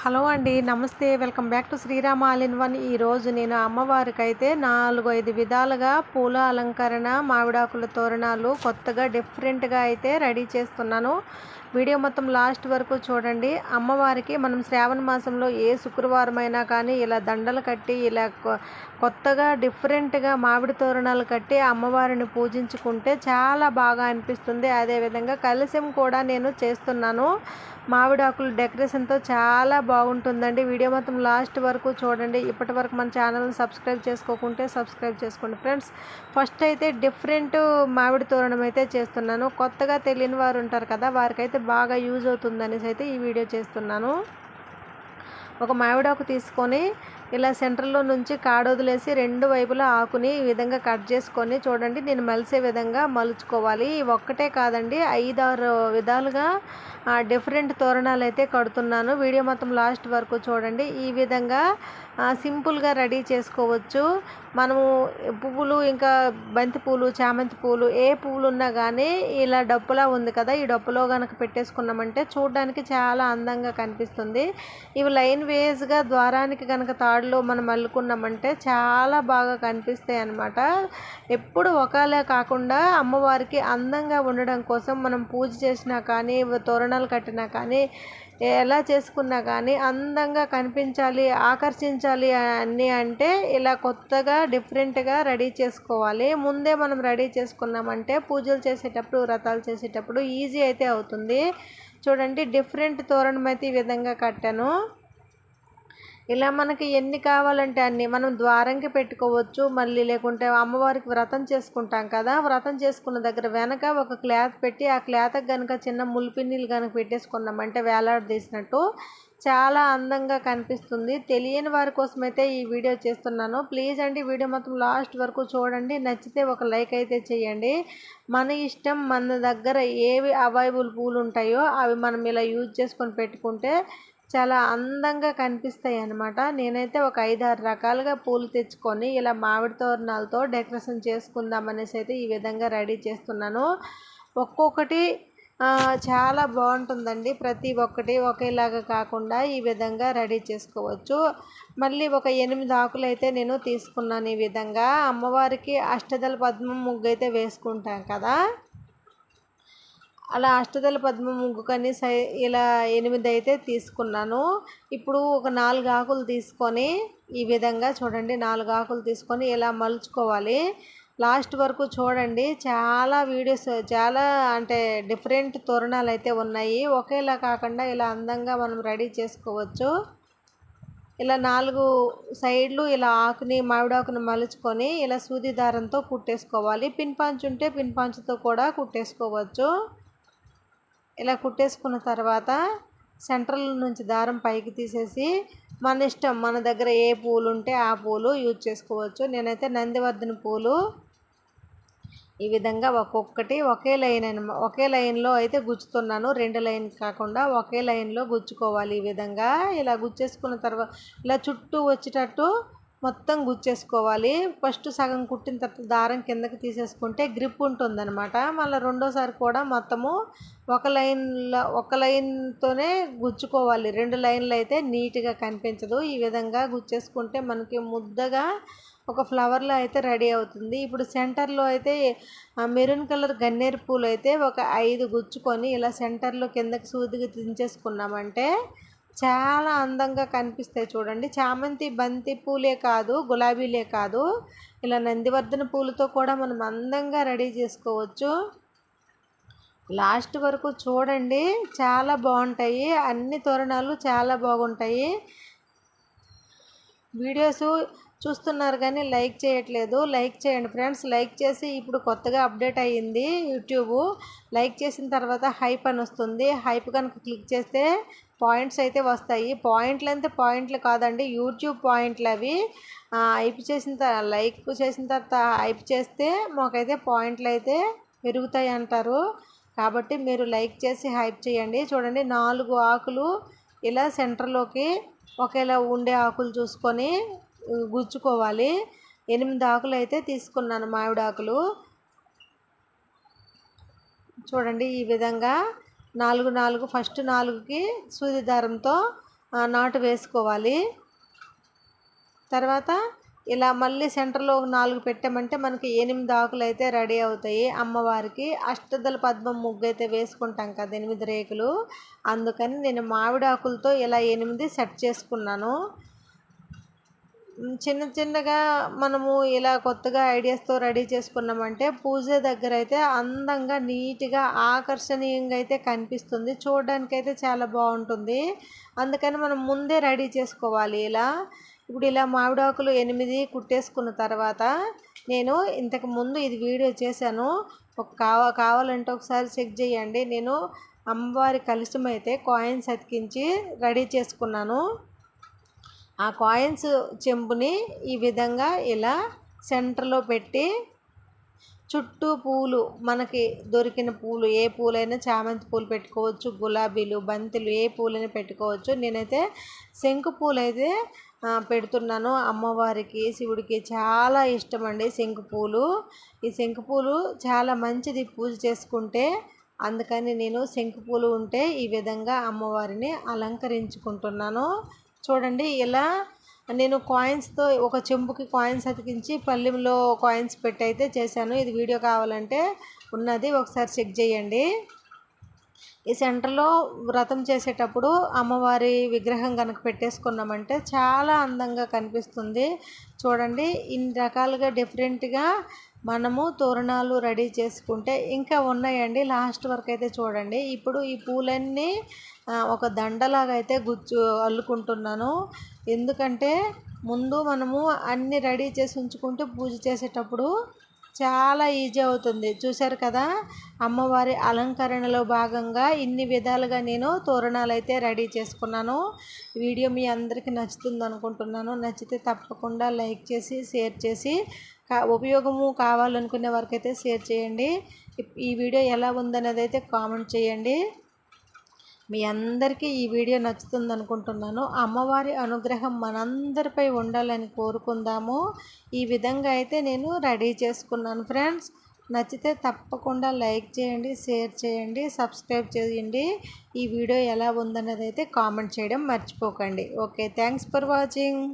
Hello అండి నమస్తే. Welcome back to Srirama all in one. ఈరోజు నేను అమ్మవారికి అయితే నాలుగు ఐదు విధాలుగా పూల అలంకరణ మామిడాకుల తోరణాలు కొత్తగా డిఫరెంట్గా అయితే రెడీ చేస్తున్నాను. వీడియో మొత్తం లాస్ట్ వరకు చూడండి. అమ్మవారికి మనం శ్రావణ మాసంలో ఏ శుక్రవారం అయినా కానీ ఇలా దండలు కట్టి ఇలా కొ- కొత్తగా డిఫరెంట్గా మామిడి తోరణాలు కట్టి అమ్మవారిని పూజించుకుంటే చాలా బాగా అనిపిస్తుంది. అదేవిధంగా కలశం కూడా నేను చేస్తున్నాను. మామిడాకులు డెకరేషన్తో చాలా బాగుంటుందండి. వీడియో మొత్తం లాస్ట్ వరకు చూడండి. ఇప్పటి వరకు మన ఛానల్ని సబ్స్క్రైబ్ చేసుకోకుంటే సబ్స్క్రైబ్ చేసుకోండి ఫ్రెండ్స్. ఫస్ట్ అయితే డిఫరెంట్ మామిడి తోరణం అయితే చేస్తున్నాను. కొత్తగా తెలియని వారు ఉంటారు కదా వారికైతే బాగా యూజ్ అవుతుంది అనేసి అయితే ఈ వీడియో చేస్తున్నాను. ఒక మావిడాకు తీసుకొని ఇలా సెంటర్లో నుంచి కాడొదిలేసి రెండు వైపులా ఆకుని ఈ విధంగా కట్ చేసుకొని చూడండి నేను మలిసే విధంగా మలుచుకోవాలి. ఇవి ఒక్కటే కాదండి ఐదారు విధాలుగా డిఫరెంట్ తోరణాలు అయితే కడుతున్నాను. వీడియో మొత్తం లాస్ట్ వరకు చూడండి. ఈ విధంగా సింపుల్గా రెడీ చేసుకోవచ్చు. మనము పువ్వులు ఇంకా బంతి పూలు చామంతి పూలు ఏ పువ్వులు ఉన్నా కానీ ఇలా డప్పులా ఉంది కదా ఈ డప్పులో కనుక పెట్టేసుకున్నామంటే చూడడానికి చాలా అందంగా కనిపిస్తుంది. ఇవి లైన్ వేస్గా ద్వారానికి కనుక తాడులో మనం అల్లుకున్నామంటే చాలా బాగా కనిపిస్తాయి అన్నమాట. ఎప్పుడు ఒకలే కాకుండా అమ్మవారికి అందంగా ఉండడం కోసం మనం పూజ చేసినా కానీ తోరణాలు కట్టినా కానీ ఎలా చేసుకున్నా కానీ అందంగా కనిపించాలి ఆకర్షించాలి అన్నీ అంటే ఇలా కొత్తగా డిఫరెంట్గా రెడీ చేసుకోవాలి. ముందే మనం రెడీ చేసుకున్నామంటే పూజలు చేసేటప్పుడు వ్రతాలు చేసేటప్పుడు ఈజీ అయితే అవుతుంది. చూడండి డిఫరెంట్ తోరణం అయితే ఈ విధంగా కట్టాను. ఇలా మనకి ఎన్ని కావాలంటే అన్ని మనం ద్వారంకి పెట్టుకోవచ్చు మళ్ళీ లేకుంటే అమ్మవారికి వ్రతం చేసుకుంటాం కదా వ్రతం చేసుకున్న దగ్గర వెనక ఒక క్లాత్ పెట్టి ఆ క్లాత్ కనుక చిన్న ముల్పిన్నీళ్ళు కనుక పెట్టేసుకున్నామంటే వేలాడదీసినట్టు చాలా అందంగా కనిపిస్తుంది. తెలియని వారి కోసం అయితే ఈ వీడియో చేస్తున్నాను. ప్లీజ్ అండి వీడియో మొత్తం లాస్ట్ వరకు చూడండి. నచ్చితే ఒక లైక్ అయితే చేయండి. మన ఇష్టం మన దగ్గర ఏవి అవైలబుల్ పూలు ఉంటాయో అవి మనం ఇలా యూజ్ చేసుకొని పెట్టుకుంటే చాలా అందంగా కనిపిస్తాయి అన్నమాట నేనైతే ఒక ఐదారు రకాలుగా పూలు తెచ్చుకొని ఇలా మామిడి తోరణాలతో డెకరేషన్ చేసుకుందాం అనేసి అయితే ఈ విధంగా రెడీ చేస్తున్నాను. ఒక్కొక్కటి చాలా బాగుంటుందండి. ప్రతి ఒక్కటి ఒకేలాగా కాకుండా ఈ విధంగా రెడీ చేసుకోవచ్చు. మళ్ళీ ఒక ఎనిమిది ఆకులు అయితే నేను తీసుకున్నాను ఈ విధంగా. అమ్మవారికి అష్టదళ పద్మం ముగ్గు అయితే వేసుకుంటాం కదా. అలా అష్టదళ పద్మ ముగ్గుకని సై ఇలా ఎనిమిది అయితే తీసుకున్నాను. ఇప్పుడు ఒక నాలుగు ఆకులు తీసుకొని ఈ విధంగా చూడండి నాలుగు ఆకులు తీసుకొని ఇలా మలుచుకోవాలి. లాస్ట్ వరకు చూడండి చాలా వీడియోస్ చాలా అంటే డిఫరెంట్ తోరణాలు అయితే ఉన్నాయి. ఒకేలా కాకుండా ఇలా అందంగా మనం రెడీ చేసుకోవచ్చు. ఇలా నాలుగు సైడ్లు ఇలా ఆకుని మామిడాకుని మలుచుకొని ఇలా సూది దారంతో కుట్టేసుకోవాలి. పిన్ పాంచ్ ఉంటే పిన్ పాంచ్తో కూడా కుట్టేసుకోవచ్చు. ఇలా కుట్టేసుకున్న తర్వాత సెంట్రల్ నుంచి దారం పైకి తీసేసి మన ఇష్టం మన దగ్గర ఏ పూలు ఉంటే ఆ పూలు యూజ్ చేసుకోవచ్చు. నేనైతే నందివర్ధన పూలు ఈ విధంగా ఒక్కొక్కటి ఒకే లైన్ ఒకే లైన్లో అయితే గుచ్చుతున్నాను. రెండు లైన్ కాకుండా ఒకే లైన్లో గుచ్చుకోవాలి ఈ విధంగా. ఇలా గుచ్చేసుకున్న తర్వాత ఇలా చుట్టూ వచ్చేటట్టు మొత్తం గుచ్చేసుకోవాలి. ఫస్ట్ సగం కుట్టిన తర్వాత దారం కిందకి తీసేసుకుంటే గ్రిప్ ఉంటుందన్నమాట. మళ్ళీ రెండోసారి కూడా మొత్తము ఒక లైన్లో ఒక లైన్తోనే గుచ్చుకోవాలి. రెండు లైన్లు అయితే నీట్గా కనిపించదు. ఈ విధంగా గుచ్చేసుకుంటే మనకి ముద్దగా ఒక ఫ్లవర్లో అయితే రెడీ అవుతుంది. ఇప్పుడు సెంటర్లో అయితే మెరూన్ కలర్ గన్నేరు పూలు అయితే ఒక ఐదు గుచ్చుకొని ఇలా సెంటర్లో కిందకి సూదిగా దించేసుకున్నామంటే చాలా అందంగా కనిపిస్తాయి చూడండి. చామంతి బంతి పూలే కాదు గులాబీలే కాదు. ఇలా నందివర్ధన పూలతో కూడా మనం అందంగా రెడీ చేసుకోవచ్చు. లాస్ట్ వరకు చూడండి. చాలా బాగుంటాయి. అన్ని తోరణాలు చాలా బాగుంటాయి. వీడియోస్ చూస్తున్నారు కానీ లైక్ చేయట్లేదు. లైక్ చేయండి ఫ్రెండ్స్. లైక్ చేసి ఇప్పుడు కొత్తగా అప్డేట్ అయ్యింది యూట్యూబ్. లైక్ చేసిన తర్వాత హైప్ అని వస్తుంది. హైప్ కనుక క్లిక్ చేస్తే పాయింట్స్ అయితే వస్తాయి. పాయింట్లు అంటే పాయింట్లు కాదండి. యూట్యూబ్ పాయింట్లు అవి. హైప్ చేసిన తర్వాత లైక్ చేసిన తర్వాత హైప్ చేస్తే మాకైతే పాయింట్లు అయితే పెరుగుతాయి అంటారు. కాబట్టి మీరు లైక్ చేసి హైప్ చేయండి. చూడండి నాలుగు ఆకులు ఇలా సెంటర్లోకి ఒకేలా ఉండే ఆకులు చూసుకొని గుచ్చుకోవాలి. ఎనిమిది ఆకులు అయితే తీసుకున్నాను మామిడాకులు. చూడండి ఈ విధంగా నాలుగు నాలుగు ఫస్ట్ నాలుగుకి సూది దారంతో నాటు వేసుకోవాలి. తర్వాత ఇలా మళ్ళీ సెంటర్లో నాలుగు పెట్టామంటే మనకి ఎనిమిది ఆకులు అయితే రెడీ అవుతాయి అమ్మవారికి. అష్టదల పద్మం ముగ్గు అయితే వేసుకుంటాం కదా ఎనిమిది రేకులు. అందుకని నేను మామిడి ఆకులతో ఇలా ఎనిమిది సెట్ చేసుకున్నాను. చిన్న చిన్నగా మనము ఇలా కొత్తగా ఐడియాస్తో రెడీ చేసుకున్నామంటే పూజ దగ్గర అయితే అందంగా నీట్గా ఆకర్షణీయంగా అయితే కనిపిస్తుంది. చూడడానికైతే చాలా బాగుంటుంది. అందుకని మనం ముందే రెడీ చేసుకోవాలి ఇలా. ఇప్పుడు ఇలా మామిడాకులు ఎనిమిది కుట్టేసుకున్న తర్వాత నేను ఇంతకు ముందు ఇది వీడియో చేశాను. ఒక కావ కావాలంటే ఒకసారి చెక్ చేయండి. నేను అమ్మవారి కలుషం కాయిన్స్ అతికించి రెడీ చేసుకున్నాను. ఆ కాయిన్స్ చెంబుని ఈ విధంగా ఇలా సెంటర్లో పెట్టి చుట్టూ పూలు మనకి దొరికిన పూలు ఏ పూలైనా చామంతి పూలు పెట్టుకోవచ్చు గులాబీలు బంతులు ఏ పూలైనా పెట్టుకోవచ్చు. నేనైతే శంకు పూలు అయితే పెడుతున్నాను. అమ్మవారికి శివుడికి చాలా ఇష్టం అండి శంకు పూలు. ఈ శంకు పూలు చాలా మంచిది పూజ చేసుకుంటే. అందుకని నేను శంకు పూలు ఉంటే ఈ విధంగా అమ్మవారిని అలంకరించుకుంటున్నాను. చూడండి ఇలా నేను కాయిన్స్తో ఒక చెంబుకి కాయిన్స్ అతికించి పల్లెంలో కాయిన్స్ పెట్టి అయితే చేశాను. ఇది వీడియో కావాలంటే ఉన్నది ఒకసారి చెక్ చేయండి. ఈ సెంటర్లో వ్రతం చేసేటప్పుడు అమ్మవారి విగ్రహం కనుక పెట్టేసుకున్నామంటే చాలా అందంగా కనిపిస్తుంది. చూడండి ఇన్ని రకాలుగా డిఫరెంట్గా మనము తోరణాలు రెడీ చేసుకుంటే ఇంకా ఉన్నాయండి. లాస్ట్ వరకు అయితే చూడండి. ఇప్పుడు ఈ పూలన్నీ ఒక దండలాగా అయితే గుచ్చు అల్లుకుంటున్నాను. ఎందుకంటే ముందు మనము అన్నీ రెడీ చేసి ఉంచుకుంటే పూజ చేసేటప్పుడు చాలా ఈజీ అవుతుంది. చూశారు కదా? అమ్మవారి అలంకరణలో భాగంగా ఇన్ని విధాలుగా నేను తోరణాలు అయితే రెడీ చేసుకున్నాను. వీడియో మీ అందరికీ నచ్చుతుంది అనుకుంటున్నాను నచ్చితే తప్పకుండా లైక్ చేసి షేర్ చేసి కా ఉపయోగము కావాలనుకునే వరకైతే షేర్ చేయండి. ఈ వీడియో ఎలా ఉందనేది అయితే కామెంట్ చేయండి. మీ అందరికీ ఈ వీడియో నచ్చుతుంది అనుకుంటున్నాను అమ్మవారి అనుగ్రహం మనందరిపై ఉండాలని కోరుకుందాము. ఈ విధంగా అయితే నేను రెడీ చేసుకున్నాను ఫ్రెండ్స్. నచ్చితే తప్పకుండా లైక్ చేయండి షేర్ చేయండి సబ్స్క్రైబ్ చేయండి. ఈ వీడియో ఎలా ఉందన్నది అయితే కామెంట్ చేయడం మర్చిపోకండి. Okay thanks for watching.